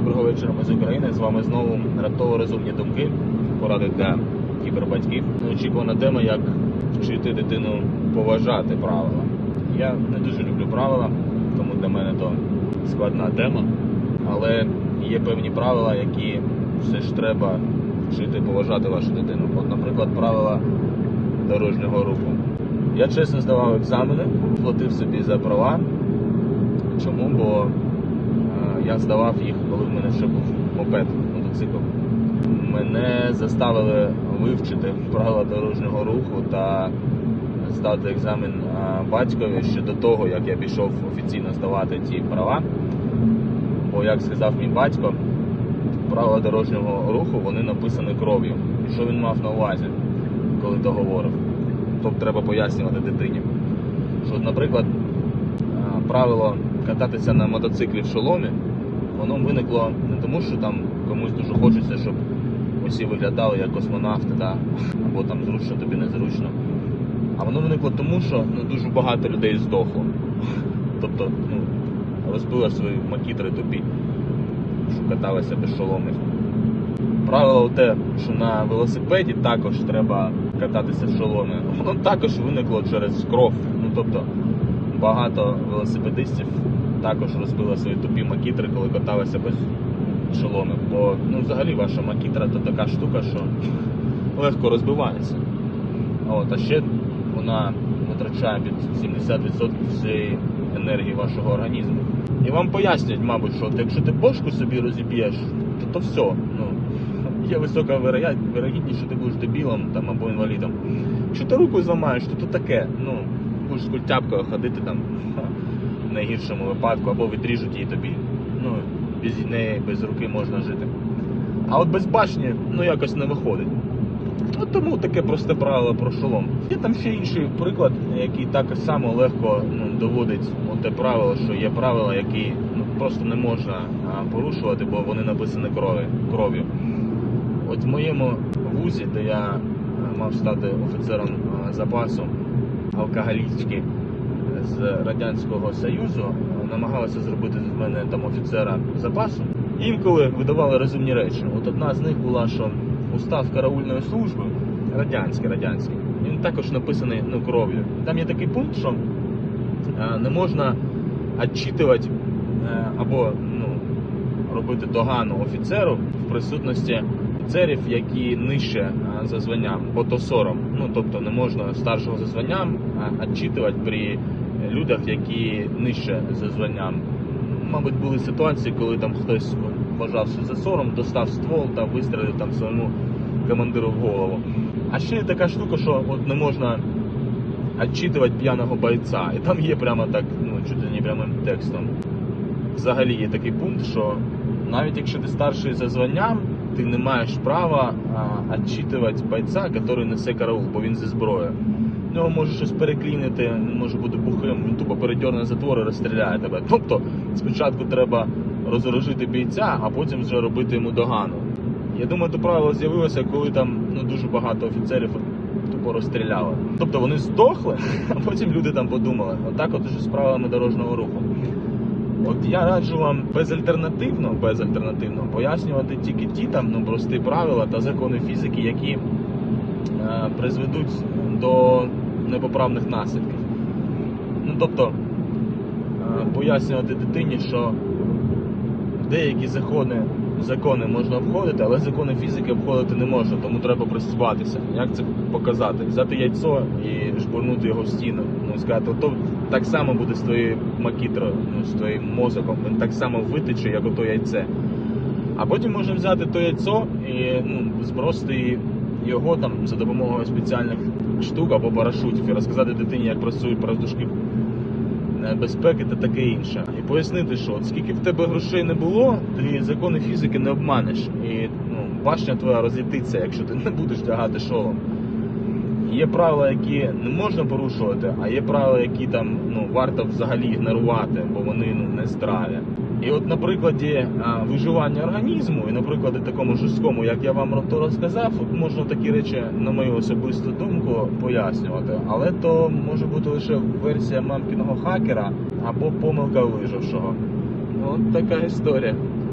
Доброго вечора, ми з України. З вами знову раптово розумні думки. Поради для кібербатьків. Неочікувана тема, як вчити дитину поважати правила. Я не дуже люблю правила, тому для мене то складна тема. Але є певні правила, які все ж треба вчити поважати вашу дитину. От, наприклад, правила дорожнього руху. Я чесно здавав екзамени, платив собі за права. Чому? Бо я здавав їх, коли в мене ще був мопед, мотоцикл. Мене заставили вивчити правила дорожнього руху та здати екзамен батькові ще до того, як я пішов офіційно здавати ті права. Бо, як сказав мій батько, правила дорожнього руху вони написані кров'ю. І що він мав на увазі, коли то говорив? Тобто треба пояснювати дитині. Що, наприклад, правило кататися на мотоциклі в шоломі, воно виникло не тому, що там комусь дуже хочеться, щоб усі виглядали як космонавти, да? або там зручно тобі незручно. А воно виникло тому, що ну, дуже багато людей здохло. Тобто, ну, розбили свої макітри тупі, що каталися без шоломів. Правило те, що на велосипеді також треба кататися в шоломі, воно також виникло через кров. Ну тобто багато велосипедистів також розбили свої тупі макітри, коли каталися без шоломів. Бо ну, взагалі ваша макітра то така штука, що легко розбивається. От, а ще вона витрачає під 70% всієї енергії вашого організму. І вам пояснюють, мабуть, що якщо ти бошку собі розіб'єш, то то все. Ну, є висока вирогідність, що ти будеш дебілом там, або інвалідом. Якщо ти руку зламаєш, то то таке. Ну, будеш з культяпкою ходити там найгіршому випадку, або відріжуть її тобі. Ну, без неї, без руки можна жити. А от без башні, ну якось не виходить. От тому таке просте правило про шолом. Є там ще інший приклад, який так само легко ну, доводить те правило, що є правила, які ну, просто не можна а, порушувати, бо вони написані крові, кров'ю. От в моєму вузі, де я мав стати офіцером запасу, алкоголічки з Радянського Союзу намагалися зробити з мене там офіцера запасу. Інколи видавали розумні речі. От одна з них була, що устав караульної служби, радянський, радянський, він також написаний ну, кров'ю. Там є такий пункт, що е, не можна відчитувати е, або ну, робити догану офіцеру в присутності офіцерів, які нижче е, за званням, бо то сором. Ну, тобто не можна старшого за званням відчитувати при людях, які нижче за званням. Мабуть, були ситуації, коли там хтось вважав, що за сором, достав ствол та вистрелив там своєму командиру в голову. А ще є така штука, що от не можна відчитувати п'яного бойця. І там є прямо так, ну, чуть ли не прямим текстом. Взагалі є такий пункт, що навіть якщо ти старший за званням, ти не маєш права відчитувати бойця, який несе караул, бо він зі зброєю. В нього може щось переклінити, він може бути бухим, він тупо передьорне затвор і розстріляє тебе. Тобто спочатку треба розоружити бійця, а потім вже робити йому догану. Я думаю, то правило з'явилося, коли там ну, дуже багато офіцерів тупо розстріляли. Тобто вони здохли, а потім люди там подумали. Отак от уже з правилами дорожнього руху. От я раджу вам безальтернативно, безальтернативно пояснювати тільки ті там ну, прості правила та закони фізики, які е, призведуть до непоправних наслідків. Ну тобто е, пояснювати дитині, що деякі закони, закони можна обходити, але закони фізики обходити не можна, тому треба пристібатися. Як це показати? Взяти яйцо і жбурнути його в стіну. Ну, сказати, так само буде з твоєю макітрою, ну, з твоїм мозоком, він так само витече, як ото яйце. А потім можна взяти то яйцо і ну, збросити його там за допомогою спеціальних штук або парашутів і розказати дитині, як працюють парадушки безпеки та таке інше. І пояснити, що от скільки в тебе грошей не було, ти закони фізики не обманеш. І ну, башня твоя розлітиться, якщо ти не будеш тягати шолом. Є правила, які не можна порушувати, а є правила, які там ну, варто взагалі ігнорувати, бо вони ну, не здраві. І от на прикладі а, виживання організму, і на прикладі такому жорсткому, як я вам то розказав, можна такі речі, на мою особисту думку, пояснювати. Але то може бути лише версія мамкіного хакера або помилка вижившого. Ну, От така історія.